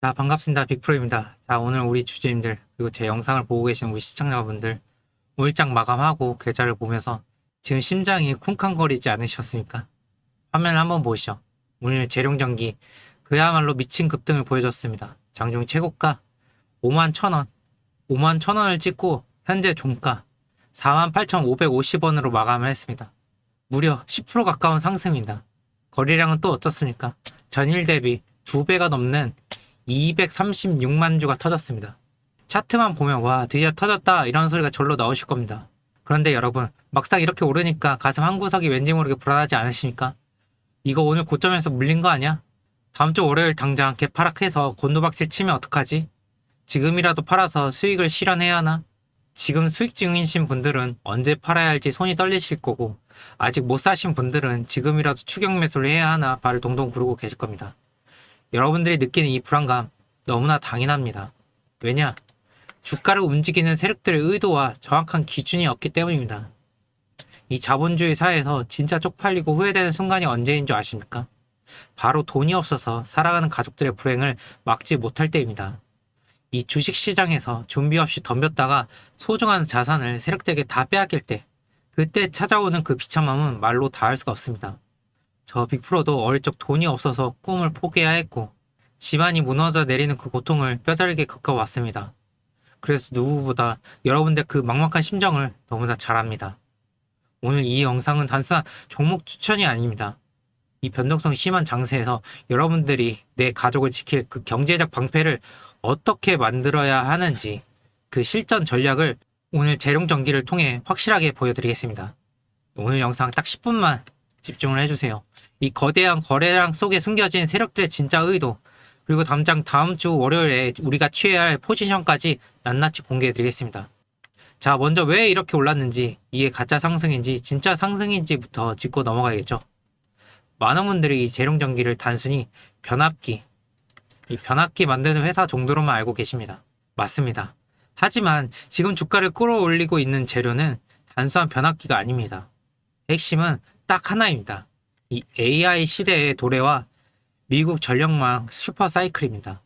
자, 반갑습니다. 빅프로입니다. 자, 오늘 우리 주주님들, 그리고 제 영상을 보고 계신 우리 시청자분들, 5일장 마감하고 계좌를 보면서 지금 심장이 쿵쾅거리지 않으셨습니까? 화면을 한번 보시죠. 오늘 재룡전기, 그야말로 미친 급등을 보여줬습니다. 장중 최고가 5만 1,000원, 5만 1,000원을 찍고 현재 종가 48,550원으로 마감을 했습니다. 무려 10% 가까운 상승입니다. 거래량은 또 어떻습니까? 전일 대비 2배가 넘는 236만 주가 터졌습니다. 차트만 보면 와 드디어 터졌다 이런 소리가 절로 나오실 겁니다. 그런데 여러분 막상 이렇게 오르니까 가슴 한 구석이 왠지 모르게 불안하지 않으십니까? 이거 오늘 고점에서 물린 거 아니야? 다음 주 월요일 당장 개파락해서 곤두박질 치면 어떡하지? 지금이라도 팔아서 수익을 실현해야 하나? 지금 수익 중이신 분들은 언제 팔아야 할지 손이 떨리실 거고 아직 못 사신 분들은 지금이라도 추격 매수를 해야 하나 발을 동동 구르고 계실 겁니다. 여러분들이 느끼는 이 불안감 너무나 당연합니다. 왜냐? 주가를 움직이는 세력들의 의도와 정확한 기준이 없기 때문입니다. 이 자본주의 사회에서 진짜 쪽팔리고 후회되는 순간이 언제인 줄 아십니까? 바로 돈이 없어서 살아가는 가족들의 불행을 막지 못할 때입니다. 이 주식 시장에서 준비 없이 덤볐다가 소중한 자산을 세력들에게 다 빼앗길 때, 그때 찾아오는 그 비참함은 말로 다 할 수가 없습니다. 저 빅프로도 어릴 적 돈이 없어서 꿈을 포기해야 했고 집안이 무너져 내리는 그 고통을 뼈저리게 겪어왔습니다. 그래서 누구보다 여러분들 그 막막한 심정을 너무나 잘 압니다. 오늘 이 영상은 단순한 종목 추천이 아닙니다. 이 변동성 심한 장세에서 여러분들이 내 가족을 지킬 그 경제적 방패를 어떻게 만들어야 하는지 그 실전 전략을 오늘 재룡전기를 통해 확실하게 보여드리겠습니다. 오늘 영상 딱 10분만 집중을 해주세요. 이 거대한 거래량 속에 숨겨진 세력들의 진짜 의도, 그리고 당장 다음 주 월요일에 우리가 취해야 할 포지션까지 낱낱이 공개해 드리겠습니다. 자, 먼저 왜 이렇게 올랐는지, 이게 가짜 상승인지 진짜 상승인지부터 짚고 넘어가야겠죠. 많은 분들이 이 재룡전기를 단순히 변압기, 이 변압기 만드는 회사 정도로만 알고 계십니다. 맞습니다. 하지만 지금 주가를 끌어올리고 있는 재료는 단순한 변압기가 아닙니다. 핵심은 딱 하나입니다. 이 AI 시대의 도래와 미국 전력망 슈퍼 사이클입니다.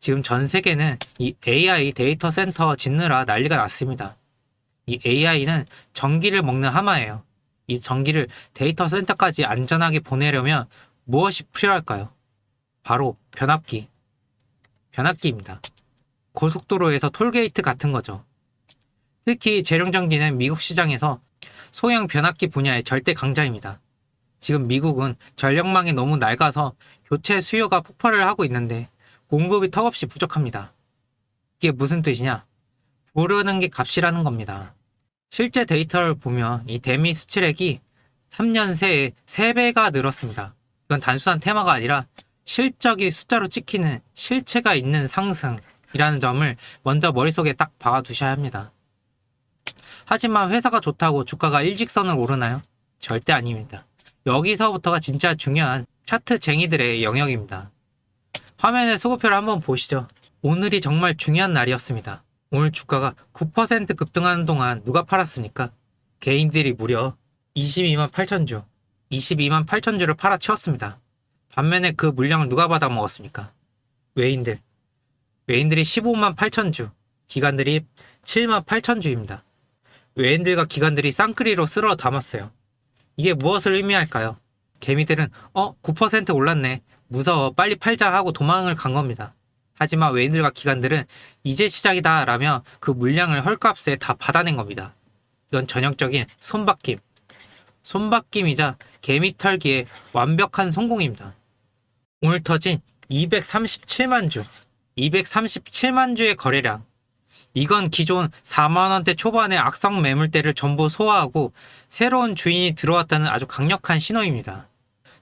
지금 전 세계는 이 AI 데이터 센터 짓느라 난리가 났습니다. 이 AI는 전기를 먹는 하마예요. 이 전기를 데이터 센터까지 안전하게 보내려면 무엇이 필요할까요? 바로 변압기. 변압기입니다. 고속도로에서 톨게이트 같은 거죠. 특히 재룡전기는 미국 시장에서 소형 변압기 분야의 절대 강자입니다. 지금 미국은 전력망이 너무 낡아서 교체 수요가 폭발을 하고 있는데 공급이 턱없이 부족합니다. 이게 무슨 뜻이냐? 부르는 게 값이라는 겁니다. 실제 데이터를 보면 이 데미 수출액이 3년 새에 3배가 늘었습니다. 이건 단순한 테마가 아니라 실적이 숫자로 찍히는 실체가 있는 상승이라는 점을 먼저 머릿속에 딱 박아두셔야 합니다. 하지만 회사가 좋다고 주가가 일직선을 오르나요? 절대 아닙니다. 여기서부터가 진짜 중요한 차트 쟁이들의 영역입니다. 화면에 수급표를 한번 보시죠. 오늘이 정말 중요한 날이었습니다. 오늘 주가가 9% 급등하는 동안 누가 팔았습니까? 개인들이 무려 22만 8천 주, 22만 8천 주를 팔아치웠습니다. 반면에 그 물량을 누가 받아 먹었습니까? 외인들. 외인들이 15만 8천 주, 기관들이 7만 8천 주입니다. 외인들과 기관들이 쌍끌이로 쓸어 담았어요. 이게 무엇을 의미할까요? 개미들은 어? 9% 올랐네. 무서워. 빨리 팔자 하고 도망을 간 겁니다. 하지만 외인들과 기관들은 이제 시작이다 라며 그 물량을 헐값에 다 받아낸 겁니다. 이건 전형적인 손바뀜. 손바뀜이자 개미 털기의 완벽한 성공입니다. 오늘 터진 237만 주, 237만 주의 거래량. 이건 기존 4만원대 초반의 악성 매물대를 전부 소화하고 새로운 주인이 들어왔다는 아주 강력한 신호입니다.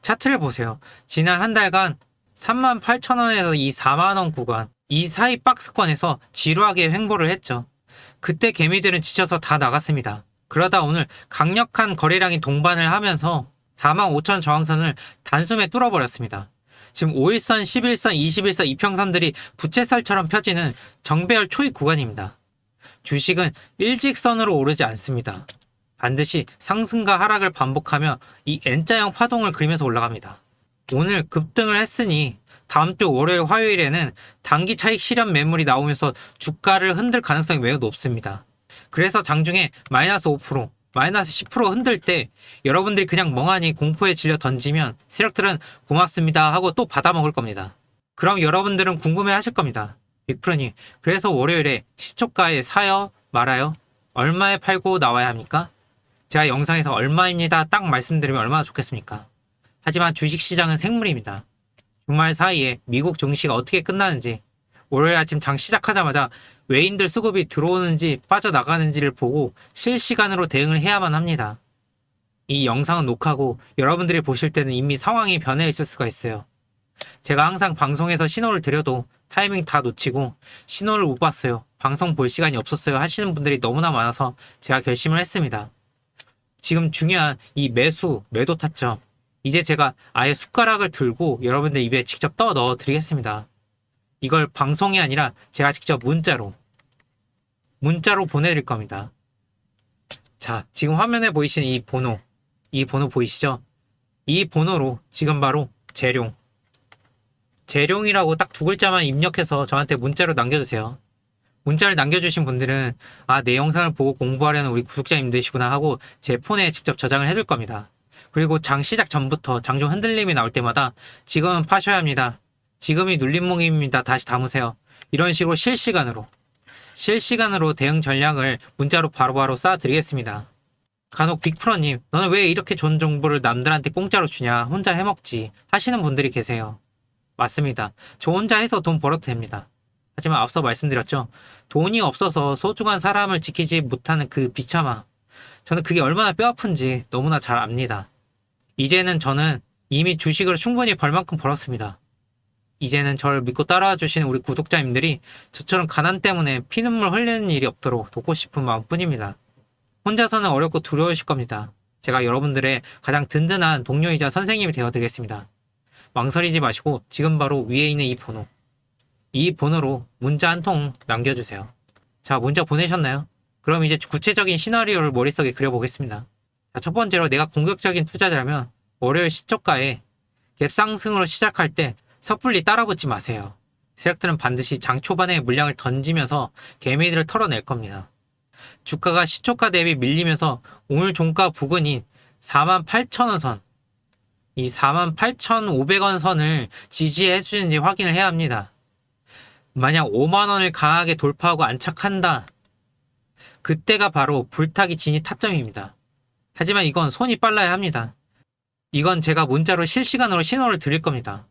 차트를 보세요. 지난 한 달간 3만 8천원에서 이 4만원 구간, 이 사이 박스권에서 지루하게 횡보를 했죠. 그때 개미들은 지쳐서 다 나갔습니다. 그러다 오늘 강력한 거래량이 동반을 하면서 4만 5천 저항선을 단숨에 뚫어버렸습니다. 지금 5일선, 11선, 21선 이평선들이 부채살처럼 펴지는 정배열 초입 구간입니다. 주식은 일직선으로 오르지 않습니다. 반드시 상승과 하락을 반복하며 이 N자형 파동을 그리면서 올라갑니다. 오늘 급등을 했으니 다음 주 월요일 화요일에는 단기 차익 실현 매물이 나오면서 주가를 흔들 가능성이 매우 높습니다. 그래서 장중에 마이너스 5%, 마이너스 10% 흔들 때 여러분들이 그냥 멍하니 공포에 질려 던지면 세력들은 고맙습니다 하고 또 받아먹을 겁니다. 그럼 여러분들은 궁금해 하실 겁니다. 빅프로님, 그래서 월요일에 시초가에 사요? 말아요? 얼마에 팔고 나와야 합니까? 제가 영상에서 얼마입니다 딱 말씀드리면 얼마나 좋겠습니까? 하지만 주식시장은 생물입니다. 주말 사이에 미국 증시가 어떻게 끝나는지 월요일 아침 장 시작하자마자 외인들 수급이 들어오는지 빠져나가는지를 보고 실시간으로 대응을 해야만 합니다. 이 영상은 녹화고 여러분들이 보실 때는 이미 상황이 변해 있을 수가 있어요. 제가 항상 방송에서 신호를 드려도 타이밍 다 놓치고 신호를 못 봤어요. 방송 볼 시간이 없었어요. 하시는 분들이 너무나 많아서 제가 결심을 했습니다. 지금 중요한 이 매수, 매도 타점. 이제 제가 아예 숟가락을 들고 여러분들 입에 직접 떠 넣어 드리겠습니다. 이걸 방송이 아니라 제가 직접 문자로 문자로 보내드릴 겁니다. 자, 지금 화면에 보이시는 이 번호, 이 번호 보이시죠? 이 번호로 지금 바로 재룡, 재룡이라고 딱 두 글자만 입력해서 저한테 문자로 남겨주세요. 문자를 남겨주신 분들은 아, 내 영상을 보고 공부하려는 우리 구독자님들이시구나 하고 제 폰에 직접 저장을 해둘 겁니다. 그리고 장 시작 전부터 장중 흔들림이 나올 때마다 지금은 파셔야 합니다. 지금이 눌림목입니다. 다시 담으세요. 이런 식으로 실시간으로 실시간으로 대응 전략을 문자로 바로바로 쏴드리겠습니다. 간혹 빅프로님, 너는 왜 이렇게 좋은 정보를 남들한테 공짜로 주냐? 혼자 해먹지. 하시는 분들이 계세요. 맞습니다. 저 혼자 해서 돈 벌어도 됩니다. 하지만 앞서 말씀드렸죠. 돈이 없어서 소중한 사람을 지키지 못하는 그 비참함. 저는 그게 얼마나 뼈아픈지 너무나 잘 압니다. 이제는 저는 이미 주식을 충분히 벌 만큼 벌었습니다. 이제는 저를 믿고 따라와 주시는 우리 구독자님들이 저처럼 가난 때문에 피눈물 흘리는 일이 없도록 돕고 싶은 마음뿐입니다. 혼자서는 어렵고 두려우실 겁니다. 제가 여러분들의 가장 든든한 동료이자 선생님이 되어드리겠습니다. 망설이지 마시고 지금 바로 위에 있는 이 번호 이 번호로 문자 한 통 남겨주세요. 자 문자 보내셨나요? 그럼 이제 구체적인 시나리오를 머릿속에 그려보겠습니다. 자, 첫 번째로 내가 공격적인 투자자라면 월요일 시초가에 갭 상승으로 시작할 때 섣불리 따라붙지 마세요. 세력들은 반드시 장 초반에 물량을 던지면서 개미들을 털어낼 겁니다. 주가가 시초가 대비 밀리면서 오늘 종가 부근인 48,000원 선, 이 48,500원 선을 지지해 주는지 확인을 해야 합니다. 만약 5만 원을 강하게 돌파하고 안착한다. 그때가 바로 불타기 진입 타점입니다. 하지만 이건 손이 빨라야 합니다. 이건 제가 문자로 실시간으로 신호를 드릴 겁니다.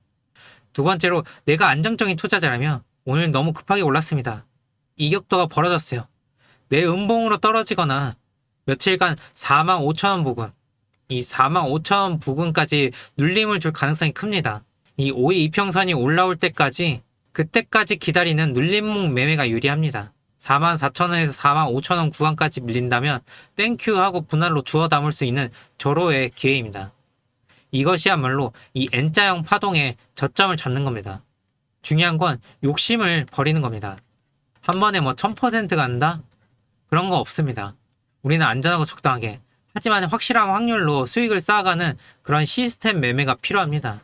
두 번째로 내가 안정적인 투자자라면 오늘 너무 급하게 올랐습니다. 이격도가 벌어졌어요. 내 음봉으로 떨어지거나 며칠간 4만 5천 원 부근, 이 4만 5천 원 부근까지 눌림을 줄 가능성이 큽니다. 이 5의 이평선이 올라올 때까지 그때까지 기다리는 눌림목 매매가 유리합니다. 4만 4천 원에서 4만 5천 원 구간까지 밀린다면 땡큐 하고 분할로 주워 담을 수 있는 절호의 기회입니다. 이것이야말로 이 N자형 파동의 저점을 잡는 겁니다. 중요한 건 욕심을 버리는 겁니다. 한 번에 뭐 1000% 간다? 그런 거 없습니다. 우리는 안전하고 적당하게 하지만 확실한 확률로 수익을 쌓아가는 그런 시스템 매매가 필요합니다.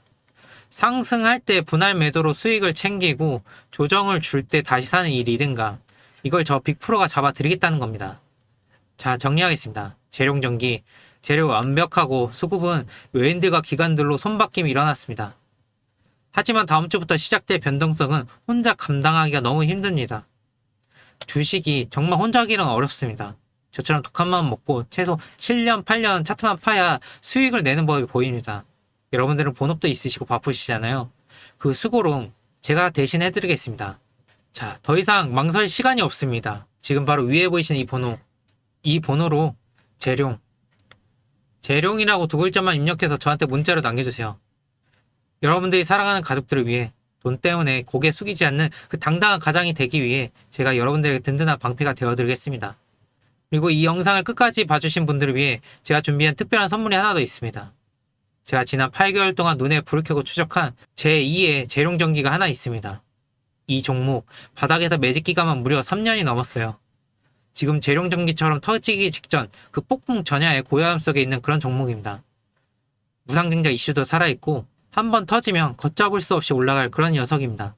상승할 때 분할 매도로 수익을 챙기고 조정을 줄 때 다시 사는 이 리듬감 이걸 저 빅프로가 잡아드리겠다는 겁니다. 자 정리하겠습니다. 재룡전기 재료 완벽하고 수급은 외인들과 기관들로 손바뀜이 일어났습니다. 하지만 다음 주부터 시작될 변동성은 혼자 감당하기가 너무 힘듭니다. 주식이 정말 혼자 하기는 어렵습니다. 저처럼 독한 마음 먹고 최소 7년, 8년 차트만 파야 수익을 내는 법이 보입니다. 여러분들은 본업도 있으시고 바쁘시잖아요. 그 수고로 제가 대신 해드리겠습니다. 자, 더 이상 망설 시간이 없습니다. 지금 바로 위에 보이시는 이 번호. 이 번호로 재룡, 재룡이라고 두 글자만 입력해서 저한테 문자로 남겨주세요. 여러분들이 사랑하는 가족들을 위해 돈 때문에 고개 숙이지 않는 그 당당한 가장이 되기 위해 제가 여러분들에게 든든한 방패가 되어드리겠습니다. 그리고 이 영상을 끝까지 봐주신 분들을 위해 제가 준비한 특별한 선물이 하나 더 있습니다. 제가 지난 8개월 동안 눈에 불을 켜고 추적한 제2의 재룡전기가 하나 있습니다. 이 종목 바닥에서 매직 기간만 무려 3년이 넘었어요. 지금 재룡전기처럼 터지기 직전 그 폭풍 전야의 고요함 속에 있는 그런 종목입니다. 무상증자 이슈도 살아있고 한 번 터지면 걷잡을 수 없이 올라갈 그런 녀석입니다.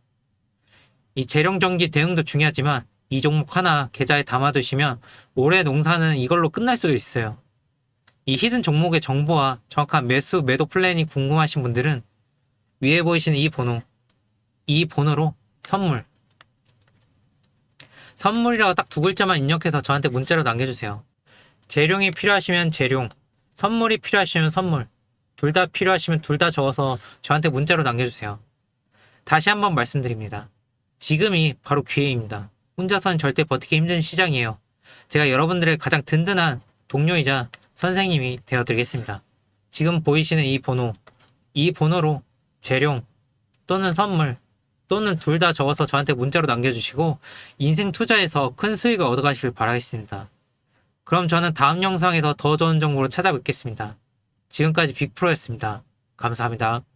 이 재령전기 대응도 중요하지만 이 종목 하나 계좌에 담아두시면 올해 농사는 이걸로 끝날 수도 있어요. 이 히든 종목의 정보와 정확한 매수 매도 플랜이 궁금하신 분들은 위에 보이시는 이 번호 이 번호로 선물 선물이라고 딱 두 글자만 입력해서 저한테 문자로 남겨주세요. 재룡이 필요하시면 재룡, 선물이 필요하시면 선물, 둘 다 필요하시면 둘 다 적어서 저한테 문자로 남겨주세요. 다시 한번 말씀드립니다. 지금이 바로 기회입니다. 혼자서는 절대 버티기 힘든 시장이에요. 제가 여러분들의 가장 든든한 동료이자 선생님이 되어드리겠습니다. 지금 보이시는 이 번호, 이 번호로 재룡 또는 선물 또는 둘 다 적어서 저한테 문자로 남겨주시고 인생 투자에서 큰 수익을 얻어가시길 바라겠습니다. 그럼 저는 다음 영상에서 더 좋은 정보로 찾아뵙겠습니다. 지금까지 빅프로였습니다. 감사합니다.